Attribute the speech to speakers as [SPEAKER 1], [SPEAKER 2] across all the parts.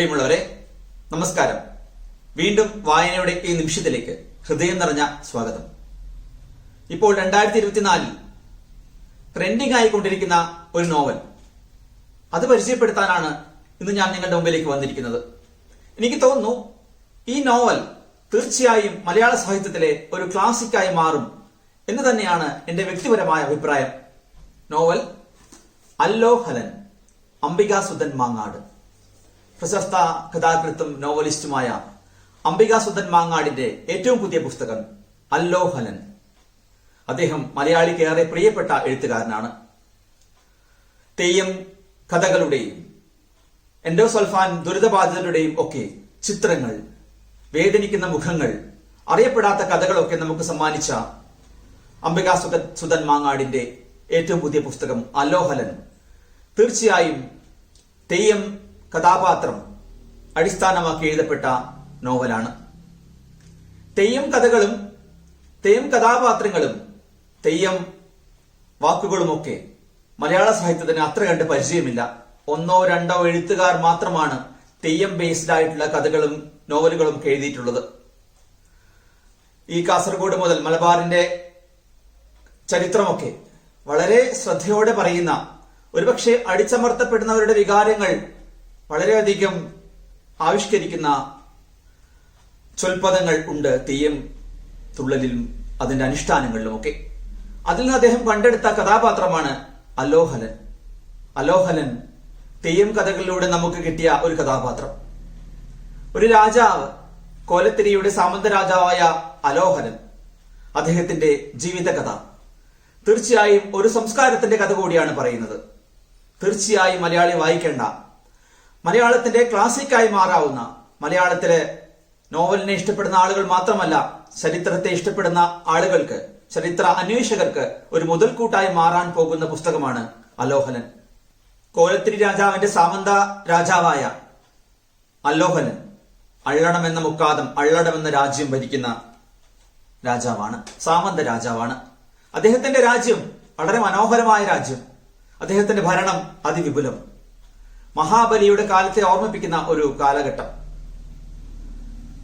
[SPEAKER 1] പ്രിയമുള്ളവരെ നമസ്കാരം. വീണ്ടും വായനയുടെ ഈ നിമിഷത്തിലേക്ക് ഹൃദയം നിറഞ്ഞ സ്വാഗതം. ഇപ്പോൾ രണ്ടായിരത്തി ഇരുപത്തിനാലിൽ ട്രെൻഡിംഗ് ആയിക്കൊണ്ടിരിക്കുന്ന ഒരു നോവൽ അത് പരിചയപ്പെടുത്താനാണ് ഇന്ന് ഞാൻ നിങ്ങളുടെ മുമ്പിലേക്ക് വന്നിരിക്കുന്നത്. എനിക്ക് തോന്നുന്നു ഈ നോവൽ തീർച്ചയായും മലയാള സാഹിത്യത്തിലെ ഒരു ക്ലാസിക്കായി മാറും എന്ന് തന്നെയാണ് എന്റെ വ്യക്തിപരമായ അഭിപ്രായം. നോവൽ അല്ലോ ഹലൻ അംബികാസുധൻ മാങ്ങാട്. പ്രശസ്ത കഥാകൃത്തും നോവലിസ്റ്റുമായ അംബികാസുധൻ മാങ്ങാടിന്റെ ഏറ്റവും പുതിയ പുസ്തകം അല്ലോഹലൻ അദ്ദേഹം മലയാളിക്ക് ഏറെ പ്രിയപ്പെട്ട എഴുത്തുകാരനാണ്. തെയ്യം കഥകളുടെയും എൻഡോസൾഫാൻ ദുരിതബാധിതരുടെയും ഒക്കെ ചിത്രങ്ങൾ വേദനിക്കുന്ന മുഖങ്ങൾ അറിയപ്പെടാത്ത കഥകളൊക്കെ നമുക്ക് സമ്മാനിച്ച അംബികാ സുധൻ സുധൻ മാങ്ങാടിന്റെ ഏറ്റവും പുതിയ പുസ്തകം അലോഹലൻ തീർച്ചയായും തെയ്യം കഥാപാത്രം അടിസ്ഥാനമാക്കി എഴുതപ്പെട്ട നോവലാണ്. തെയ്യം കഥകളും തെയ്യം കഥാപാത്രങ്ങളും തെയ്യം വാക്കുകളുമൊക്കെ മലയാള സാഹിത്യത്തിന് അത്ര കണ്ട് പരിചയമില്ല. ഒന്നോ രണ്ടോ എഴുത്തുകാർ മാത്രമാണ് തെയ്യം ബേസ്ഡ് ആയിട്ടുള്ള കഥകളും നോവലുകളും ഒക്കെ എഴുതിയിട്ടുള്ളത്. ഈ കാസർഗോഡ് മുതൽ മലബാറിന്റെ ചരിത്രമൊക്കെ വളരെ ശ്രദ്ധയോടെ പറയുന്ന ഒരുപക്ഷെ അടിച്ചമർത്തപ്പെടുന്നവരുടെ വികാരങ്ങൾ വളരെയധികം ആവിഷ്കരിക്കുന്ന ചൊൽപദങ്ങൾ ഉണ്ട് തെയ്യം തുള്ളലിലും അതിന്റെ അനുഷ്ഠാനങ്ങളിലും ഒക്കെ. അതിൽ നിന്ന് അദ്ദേഹം കണ്ടെടുത്ത കഥാപാത്രമാണ് അലോഹലൻ. അലോഹലൻ തെയ്യം കഥകളിലൂടെ നമുക്ക് കിട്ടിയ ഒരു കഥാപാത്രം. ഒരു രാജാവ് കോലത്തിരിയുടെ സാമന്ത രാജാവായ അലോഹലൻ അദ്ദേഹത്തിന്റെ ജീവിതകഥ. തീർച്ചയായും ഒരു സംസ്കാരത്തിന്റെ കഥ കൂടിയാണ് പറയുന്നത്. തീർച്ചയായും മലയാളി വായിക്കേണ്ട മലയാളത്തിന്റെ ക്ലാസിക്കായി മാറാവുന്ന മലയാളത്തിലെ നോവലിനെ ഇഷ്ടപ്പെടുന്ന ആളുകൾ മാത്രമല്ല ചരിത്രത്തെ ഇഷ്ടപ്പെടുന്ന ആളുകൾക്ക് ചരിത്ര അന്വേഷകർക്ക് ഒരു മുതൽക്കൂട്ടായി മാറാൻ പോകുന്ന പുസ്തകമാണ് അലോഹനൻ. കോലത്തിരി രാജാവിന്റെ സാമന്ത രാജാവായ അലോഹനൻ അള്ളണമെന്ന മുക്കാദം അള്ളടമെന്ന രാജ്യം ഭരിക്കുന്ന രാജാവാണ് സാമന്ത രാജാവാണ്. അദ്ദേഹത്തിന്റെ രാജ്യം വളരെ മനോഹരമായ രാജ്യം. അദ്ദേഹത്തിന്റെ ഭരണം അതിവിപുലം. മഹാബലിയുടെ കാലത്തെ ഓർമ്മിപ്പിക്കുന്ന ഒരു കാലഘട്ടം.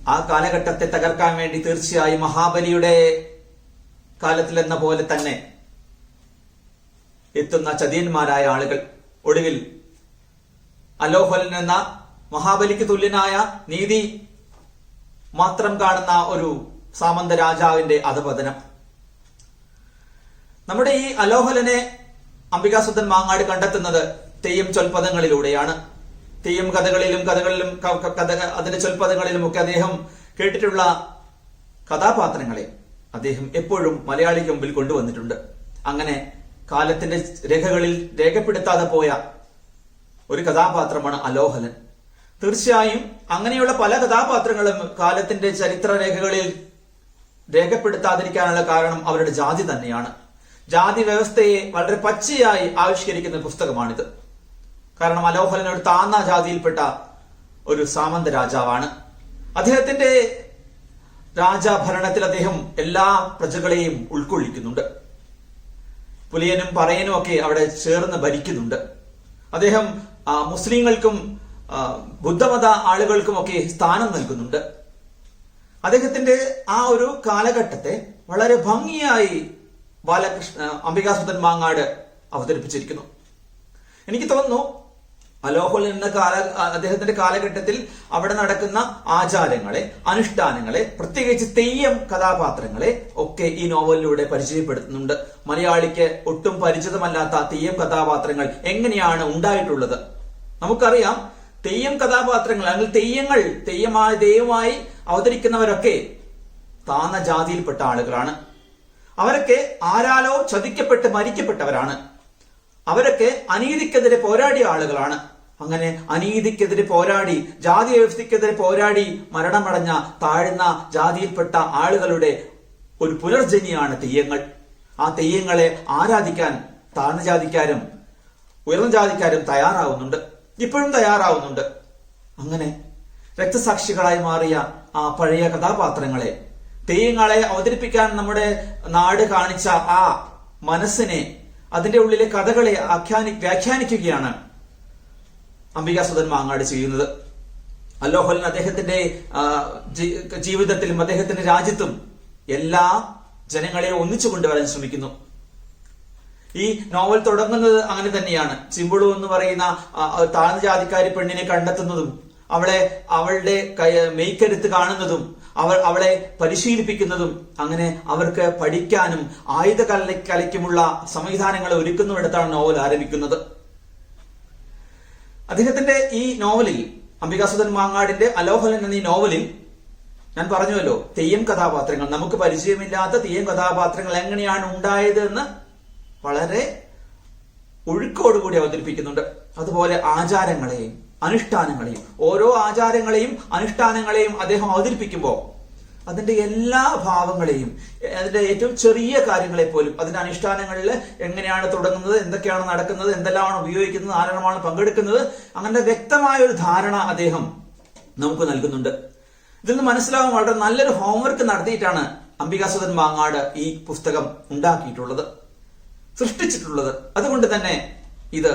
[SPEAKER 1] ആ കാലഘട്ടത്തെ തകർക്കാൻ വേണ്ടി തീർച്ചയായും മഹാബലിയുടെ കാലത്തിലെന്ന പോലെ തന്നെ എത്തുന്ന ചതിയന്മാരായ ആളുകൾ. ഒടുവിൽ അലോഹലൻ എന്ന മഹാബലിക്ക് തുല്യനായ നീതി മാത്രം കാണുന്ന ഒരു സാമന്ത രാജാവിന്റെ അധപതനം. നമ്മുടെ ഈ അലോഹലനെ അംബികാസുദ്ധൻ മാങ്ങാട് കണ്ടെത്തുന്നത് തെയ്യം ചൊൽപദങ്ങളിലൂടെയാണ്. തെയ്യം കഥകളിലും കഥകളിലും കഥ അതിന്റെ ചൊൽപദങ്ങളിലും ഒക്കെ അദ്ദേഹം കേട്ടിട്ടുള്ള കഥാപാത്രങ്ങളെ അദ്ദേഹം എപ്പോഴും മലയാളിക്ക് മുമ്പിൽ കൊണ്ടുവന്നിട്ടുണ്ട്. അങ്ങനെ കാലത്തിന്റെ രേഖകളിൽ രേഖപ്പെടുത്താതെ പോയ ഒരു കഥാപാത്രമാണ് അലോഹലൻ. തീർച്ചയായും അങ്ങനെയുള്ള പല കഥാപാത്രങ്ങളും കാലത്തിന്റെ ചരിത്ര രേഖകളിൽ രേഖപ്പെടുത്താതിരിക്കാനുള്ള കാരണം അവരുടെ ജാതി തന്നെയാണ്. ജാതി വ്യവസ്ഥയെ വളരെ പച്ചയായി ആവിഷ്കരിക്കുന്ന പുസ്തകമാണിത്. കാരണം അലോഹലൻ ഒരു താന്ന ജാതിയിൽപ്പെട്ട ഒരു സാമന്ത രാജാവാണ്. അദ്ദേഹത്തിന്റെ രാജാഭരണത്തിൽ അദ്ദേഹം എല്ലാ പ്രജകളെയും ഉൾക്കൊള്ളിക്കുന്നുണ്ട്. പുലിയനും പറയനും ഒക്കെ അവിടെ ചേർന്ന് ഭരിക്കുന്നുണ്ട്. അദ്ദേഹം മുസ്ലിങ്ങൾക്കും ബുദ്ധമത ആളുകൾക്കും ഒക്കെ സ്ഥാനം നൽകുന്നുണ്ട്. അദ്ദേഹത്തിന്റെ ആ ഒരു കാലഘട്ടത്തെ വളരെ ഭംഗിയായി ബാലകൃഷ്ണ അംബികാസുദൻ മാങ്ങാട് അവതരിപ്പിച്ചിരിക്കുന്നു. എനിക്ക് തോന്നുന്നു അലോഹൽ എന്ന കാല അദ്ദേഹത്തിന്റെ കാലഘട്ടത്തിൽ അവിടെ നടക്കുന്ന ആചാരങ്ങളെ അനുഷ്ഠാനങ്ങളെ പ്രത്യേകിച്ച് തെയ്യം കഥാപാത്രങ്ങളെ ഒക്കെ ഈ നോവലിലൂടെ പരിചയപ്പെടുത്തുന്നുണ്ട്. മലയാളിക്ക് ഒട്ടും പരിചിതമല്ലാത്ത തെയ്യം കഥാപാത്രങ്ങൾ എങ്ങനെയാണ് ഉണ്ടായിട്ടുള്ളത്? നമുക്കറിയാം തെയ്യം കഥാപാത്രങ്ങൾ അല്ലെങ്കിൽ തെയ്യങ്ങൾ തെയ്യമായി ദൈവമായി അവതരിക്കുന്നവരൊക്കെ താന്ന ജാതിയിൽപ്പെട്ട ആളുകളാണ്. അവരൊക്കെ ആരാലോ ചതിക്കപ്പെട്ട് മരിക്കപ്പെട്ടവരാണ്. അവരൊക്കെ അനീതിക്കെതിരെ പോരാടിയ ആളുകളാണ്. അങ്ങനെ അനീതിക്കെതിരെ പോരാടി ജാതി വ്യവസ്ഥയ്ക്കെതിരെ പോരാടി മരണമടഞ്ഞ താഴ്ന്ന ജാതിയിൽപ്പെട്ട ആളുകളുടെ ഒരു പുനർജനിയാണ് തെയ്യങ്ങൾ. ആ തെയ്യങ്ങളെ ആരാധിക്കാൻ താഴ്ന്ന ജാതിക്കാരും ഉയർന്ന ജാതിക്കാരും തയ്യാറാവുന്നുണ്ട്. ഇപ്പോഴും തയ്യാറാവുന്നുണ്ട്. അങ്ങനെ രക്തസാക്ഷികളായി മാറിയ ആ പഴയ കഥാപാത്രങ്ങളെ തെയ്യങ്ങളെ അവതരിപ്പിക്കാൻ നമ്മുടെ നാട് കാണിച്ച ആ മനസ്സിനെ അതിന്റെ ഉള്ളിലെ കഥകളെ ആഖ്യാനി വ്യാഖ്യാനിക്കുകയാണ് അംബികാസുധൻ മാങ്ങാട് ചെയ്യുന്നത്. അല്ലോഹലൻ അദ്ദേഹത്തിന്റെ ജീവിതത്തിലും അദ്ദേഹത്തിന്റെ രാജ്യത്തും എല്ലാ ജനങ്ങളെയും ഒന്നിച്ചു കൊണ്ടുവരാൻ ശ്രമിക്കുന്നു. ഈ നോവൽ തുടങ്ങുന്നത് അങ്ങനെ തന്നെയാണ്. ചിമ്പുളു എന്ന് പറയുന്ന താഴ്ന്ന ജാതിക്കാരി പെണ്ണിനെ കണ്ടെത്തുന്നതും അവളെ അവളുടെ മെയ്ക്കരുത്ത് കാണുന്നതും അവൾ അവളെ പരിശീലിപ്പിക്കുന്നതും അങ്ങനെ അവർക്ക് പഠിക്കാനും ആയുധ കല കലയ്ക്കുമുള്ള സംവിധാനങ്ങൾ ഒരുക്കുന്നിടത്താണ് നോവൽ ആരംഭിക്കുന്നത്. അദ്ദേഹത്തിന്റെ ഈ നോവലിൽ അംബികാസുധൻ മാങ്ങാടിന്റെ അലോഹലൻ എന്ന ഈ നോവലിൽ ഞാൻ പറഞ്ഞുവല്ലോ തെയ്യം കഥാപാത്രങ്ങൾ. നമുക്ക് പരിചയമില്ലാത്ത തെയ്യം കഥാപാത്രങ്ങൾ എങ്ങനെയാണ് ഉണ്ടായത് എന്ന് വളരെ ഒഴുക്കോടുകൂടി അവതരിപ്പിക്കുന്നുണ്ട്. അതുപോലെ ആചാരങ്ങളെയും അനുഷ്ഠാനങ്ങളെയും ഓരോ ആചാരങ്ങളെയും അനുഷ്ഠാനങ്ങളെയും അദ്ദേഹം അവതരിപ്പിക്കുമ്പോൾ അതിന്റെ എല്ലാ ഭാവങ്ങളെയും അതിന്റെ ഏറ്റവും ചെറിയ കാര്യങ്ങളെ പോലും അതിന്റെ അനുഷ്ഠാനങ്ങളിൽ എങ്ങനെയാണ് തുടങ്ങുന്നത് എന്തൊക്കെയാണ് നടക്കുന്നത് എന്തെല്ലാമാണ് ഉപയോഗിക്കുന്നത് ആരെല്ലാമാണ് പങ്കെടുക്കുന്നത് അങ്ങനെ വ്യക്തമായ ഒരു ധാരണ അദ്ദേഹം നമുക്ക് നൽകുന്നുണ്ട്. ഇതിൽ നിന്ന് മനസ്സിലാവും വളരെ നല്ലൊരു ഹോംവർക്ക് നടത്തിയിട്ടാണ് അംബികാസുധൻ മാങ്ങാട് ഈ പുസ്തകം ഉണ്ടാക്കിയിട്ടുള്ളത് സൃഷ്ടിച്ചിട്ടുള്ളത്. അതുകൊണ്ട് തന്നെ ഇത്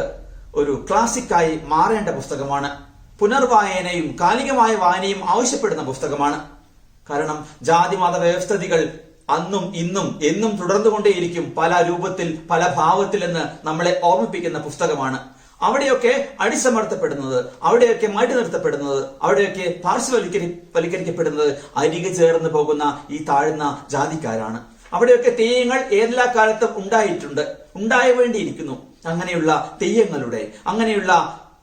[SPEAKER 1] ഒരു ക്ലാസിക്കായി മാറേണ്ട പുസ്തകമാണ്. പുനർവായനയും കാലികമായ വായനയും ആവശ്യപ്പെടുന്ന പുസ്തകമാണ്. കാരണം ജാതി മത വ്യവസ്ഥിതികൾ അന്നും ഇന്നും എന്നും തുടർന്നുകൊണ്ടേയിരിക്കും പല രൂപത്തിൽ പല ഭാവത്തിൽ എന്ന് നമ്മളെ ഓർമ്മിപ്പിക്കുന്ന പുസ്തകമാണ്. അവിടെയൊക്കെ അടിച്ചമർത്തപ്പെടുന്നത് അവിടെയൊക്കെ മാറ്റി നിർത്തപ്പെടുന്നത് അവിടെയൊക്കെ പാർശ്വവൽക്കരി വൽക്കരിക്കപ്പെടുന്നത് അരികെ ചേർന്ന് പോകുന്ന ഈ താഴ്ന്ന ജാതിക്കാരാണ്. അവിടെയൊക്കെ തെയ്യങ്ങൾ ഏതെല്ലാ കാലത്തും ഉണ്ടായിട്ടുണ്ട് ഉണ്ടായ വേണ്ടിയിരിക്കുന്നു. അങ്ങനെയുള്ള തെയ്യങ്ങളുടെ അങ്ങനെയുള്ള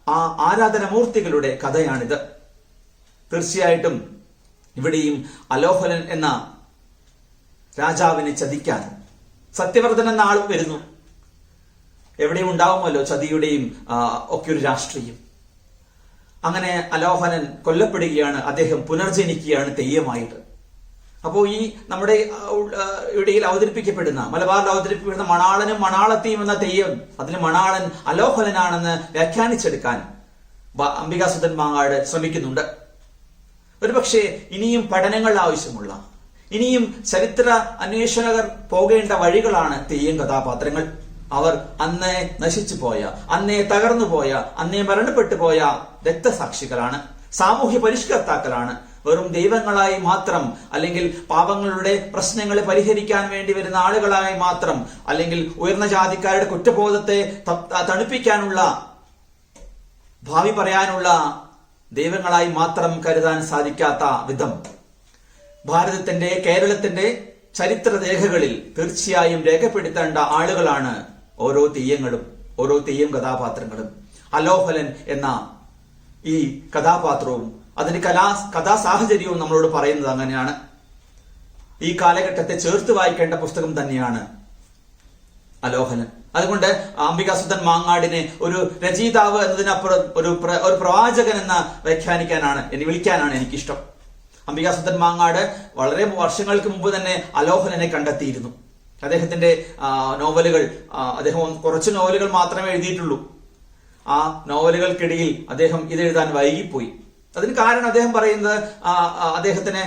[SPEAKER 1] ആ ആരാധനമൂർത്തികളുടെ കഥയാണിത്. തീർച്ചയായിട്ടും ഇവിടെയും അലോഹലൻ എന്ന രാജാവിനെ ചതിക്കാൻ സത്യവർദ്ധൻ എന്ന ആളും വരുന്നു. എവിടെയും ഉണ്ടാവുമല്ലോ ചതിയുടെയും ഒക്കെ ഒരു രാഷ്ട്രീയം. അങ്ങനെ അലോഹനൻ കൊല്ലപ്പെടുകയാണ് അദ്ദേഹം പുനർജനിക്കുകയാണ് തെയ്യമായിട്ട്. അപ്പോൾ ഈ നമ്മുടെ ഇടയിൽ അവതരിപ്പിക്കപ്പെടുന്ന മലബാറിൽ അവതരിപ്പിക്കപ്പെടുന്ന മണാളനും മണാളത്തെയും എന്ന തെയ്യം അതിൽ മണാളൻ അലോഹലനാണെന്ന് വ്യാഖ്യാനിച്ചെടുക്കാൻ അംബികാസുദൻ മാങ്ങാട് ശ്രമിക്കുന്നുണ്ട്. ഒരുപക്ഷെ ഇനിയും പഠനങ്ങൾ ആവശ്യമുള്ള ഇനിയും ചരിത്ര അന്വേഷകർ പോകേണ്ട വഴികളാണ് തെയ്യം കഥാപാത്രങ്ങൾ. അവർ അന്നേ നശിച്ചു പോയ അന്നേ തകർന്നു പോയ അന്നേ മരണപ്പെട്ടു പോയ രക്തസാക്ഷികളാണ് സാമൂഹ്യ പരിഷ്കർത്താക്കളാണ്. വെറും ദൈവങ്ങളായി മാത്രം അല്ലെങ്കിൽ പാപങ്ങളുടെ പ്രശ്നങ്ങളെ പരിഹരിക്കാൻ വേണ്ടി വരുന്ന ആളുകളായി മാത്രം അല്ലെങ്കിൽ ഉയർന്ന ജാതിക്കാരുടെ കുറ്റബോധത്തെ തണുപ്പിക്കാനുള്ള ഭാവി പറയാനുള്ള ദൈവങ്ങളായി മാത്രം കരുതാൻ സാധിക്കാത്ത വിധം ഭാരതത്തിന്റെ കേരളത്തിന്റെ ചരിത്ര രേഖകളിൽ തീർച്ചയായും രേഖപ്പെടുത്തേണ്ട ആളുകളാണ് ഓരോ തെയ്യങ്ങളും ഓരോ തെയ്യം കഥാപാത്രങ്ങളും. അലോഹലൻ എന്ന ഈ കഥാപാത്രവും അതിന്റെ കലാ കഥാസാഹചര്യവും നമ്മളോട് പറയുന്നത് അങ്ങനെയാണ്. ഈ കാലഘട്ടത്തെ ചേർത്ത് വായിക്കേണ്ട പുസ്തകം തന്നെയാണ് അലോഹനൻ അതുകൊണ്ട് അംബികാസുധൻ മാങ്ങാടിനെ ഒരു രചയിതാവ് എന്നതിനപ്പുറം ഒരു ഒരു പ്രവാചകൻ എന്ന വ്യാഖ്യാനിക്കാനാണ് എന്നെ വിളിക്കാനാണ് എനിക്കിഷ്ടം. അംബികാസുധൻ മാങ്ങാട് വളരെ വർഷങ്ങൾക്ക് മുമ്പ് തന്നെ അലോഹനനെ കണ്ടെത്തിയിരുന്നു. അദ്ദേഹത്തിന്റെ നോവലുകൾ അദ്ദേഹം കുറച്ച് നോവലുകൾ മാത്രമേ എഴുതിയിട്ടുള്ളൂ. ആ നോവലുകൾക്കിടയിൽ അദ്ദേഹം ഇതെഴുതാൻ വൈകിപ്പോയി. അതിന് കാരണം അദ്ദേഹം പറയുന്നത് അദ്ദേഹത്തിന്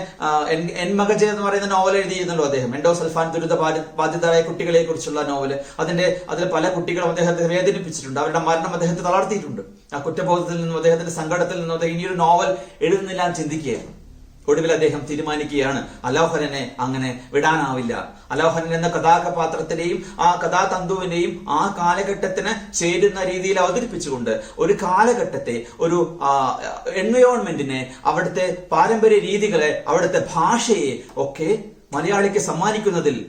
[SPEAKER 1] എൻ- മകജ എന്ന് പറയുന്ന നോവൽ എഴുതിയിരുന്നല്ലോ അദ്ദേഹം. എൻഡോ സൽഫാൻ ദുരിത ബാധി- ബാധിതരായ കുട്ടികളെ കുറിച്ചുള്ള നോവൽ അതിന്റെ അതിൽ പല കുട്ടികളും അദ്ദേഹത്തെ വേദനിപ്പിച്ചിട്ടുണ്ട്. അവരുടെ മരണം അദ്ദേഹത്തെ തളർത്തിയിട്ടുണ്ട്. ആ കുറ്റബോധത്തിൽ നിന്നും അദ്ദേഹത്തിന്റെ സങ്കടത്തിൽ നിന്നും അദ്ദേഹം ഇനിയൊരു നോവൽ എഴുതുന്നില്ല എന്ന് ചിന്തിക്കുകയായിരുന്നു ഒടുവിൽ അദ്ദേഹം തീരുമാനിക്കുകയാണ് അലോഹരനെ അങ്ങനെ വിടാനാവില്ല. അലോഹരൻ എന്ന കഥാകപാത്രത്തിനെയും ആ കഥാതന്തുവിന്റെയും ആ കാലഘട്ടത്തിന് ചേരുന്ന രീതിയിൽ അവതരിപ്പിച്ചുകൊണ്ട് ഒരു കാലഘട്ടത്തെ ഒരു എൻവയോൺമെന്റിനെ അവിടുത്തെ പാരമ്പര്യ രീതികളെ അവിടുത്തെ ഭാഷയെ ഒക്കെ മലയാളിക്ക് സമ്മാനിക്കുന്നതിൽ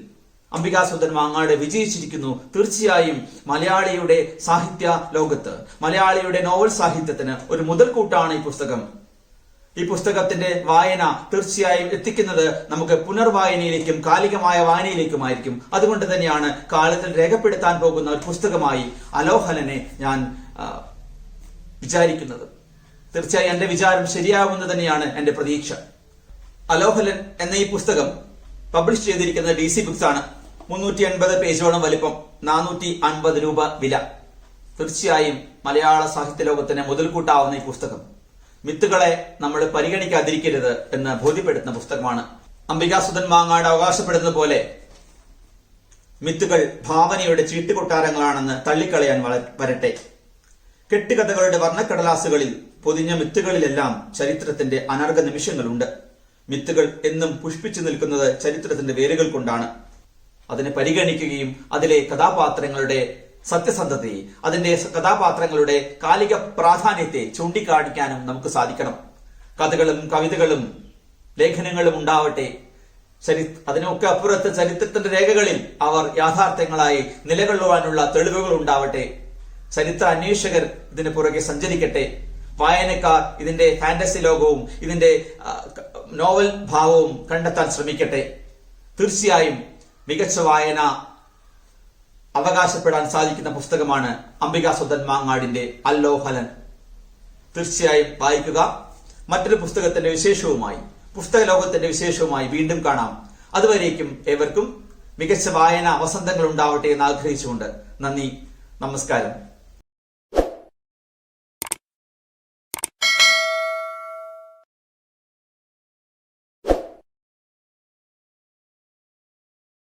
[SPEAKER 1] അംബികാസുന്ദൻ മാങ്ങാട് വിജയിച്ചിരിക്കുന്നു. തീർച്ചയായും മലയാളിയുടെ സാഹിത്യ ലോകത്ത് മലയാളിയുടെ നോവൽ സാഹിത്യത്തിന് ഒരു മുതൽക്കൂട്ടാണ് ഈ പുസ്തകം. ഈ പുസ്തകത്തിന്റെ വായന തീർച്ചയായും എത്തിക്കുന്നത് നമുക്ക് പുനർവായനയിലേക്കും കാലികമായ വായനയിലേക്കുമായിരിക്കും. അതുകൊണ്ട് തന്നെയാണ് കാലത്തിൽ രേഖപ്പെടുത്താൻ പോകുന്ന ഒരു പുസ്തകമായി അലോഹലനെ ഞാൻ വിചാരിക്കുന്നത്. തീർച്ചയായും എന്റെ വിചാരം ശരിയാവുമെന്ന് തന്നെയാണ് എന്റെ പ്രതീക്ഷ. അലോഹലൻ എന്ന ഈ പുസ്തകം പബ്ലിഷ് ചെയ്തിരിക്കുന്ന ഡി സി ബുക്സ് ആണ്. മുന്നൂറ്റി എൺപത് പേജോളം വലിപ്പം നാനൂറ്റി അൻപത് രൂപ വില. തീർച്ചയായും മലയാള സാഹിത്യ ലോകത്തിന് മുതൽക്കൂട്ടാവുന്ന ഈ പുസ്തകം. മിത്തുകളെ നമ്മൾ പരിഗണിക്കാതിരിക്കരുത് എന്ന് ബോധ്യപ്പെടുത്തുന്ന പുസ്തകമാണ്. അംബികാസുധൻ മാങ്ങാട് അവകാശപ്പെടുന്നത് പോലെ മിത്തുകൾ ഭാവനയുടെ ചീട്ടുകൊട്ടാരങ്ങളാണെന്ന് തള്ളിക്കളയാൻ വരട്ടെ. കെട്ടുകഥകളുടെ വർണക്കടലാസുകളിൽ പൊതിഞ്ഞ മിത്തുകളിലെല്ലാം ചരിത്രത്തിന്റെ അനർഘ നിമിഷങ്ങളുണ്ട്. മിത്തുകൾ എന്നും പുഷ്പിച്ചു നിൽക്കുന്നത് ചരിത്രത്തിന്റെ വേരുകൾ കൊണ്ടാണ്. അതിനെ പരിഗണിക്കുകയും അതിലെ കഥാപാത്രങ്ങളുടെ സത്യസന്ധതയെ അതിന്റെ കഥാപാത്രങ്ങളുടെ കാലിക പ്രാധാന്യത്തെ ചൂണ്ടിക്കാണിക്കാനും നമുക്ക് സാധിക്കണം. കഥകളും കവിതകളും ലേഖനങ്ങളും ഉണ്ടാവട്ടെ. ചരി അതിനൊക്കെ അപ്പുറത്ത് ചരിത്രത്തിന്റെ രേഖകളിൽ അവർ യാഥാർത്ഥ്യങ്ങളായി നിലകൊള്ളുവാനുള്ള തെളിവുകൾ ഉണ്ടാവട്ടെ. ചരിത്ര അന്വേഷകർ ഇതിന് പുറകെ സഞ്ചരിക്കട്ടെ. വായനക്കാർ ഇതിന്റെ ഫാന്റസി ലോകവും ഇതിന്റെ നോവൽ ഭാവവും കണ്ടെത്താൻ ശ്രമിക്കട്ടെ. തീർച്ചയായും മികച്ച വായന അവകാശപ്പെടാൻ സാധിക്കുന്ന പുസ്തകമാണ് അംബികാസുധൻ മാങ്ങാടിന്റെ അല്ലോഹലൻ. തീർച്ചയായും വായിക്കുക. മറ്റൊരു പുസ്തകത്തിന്റെ വിശേഷവുമായി പുസ്തക ലോകത്തിന്റെ വിശേഷവുമായി വീണ്ടും കാണാം. അതുവരേക്കും ഏവർക്കും മികച്ച വായന വസന്തങ്ങൾ ഉണ്ടാവട്ടെ എന്ന് ആഗ്രഹിച്ചുകൊണ്ട് നന്ദി നമസ്കാരം.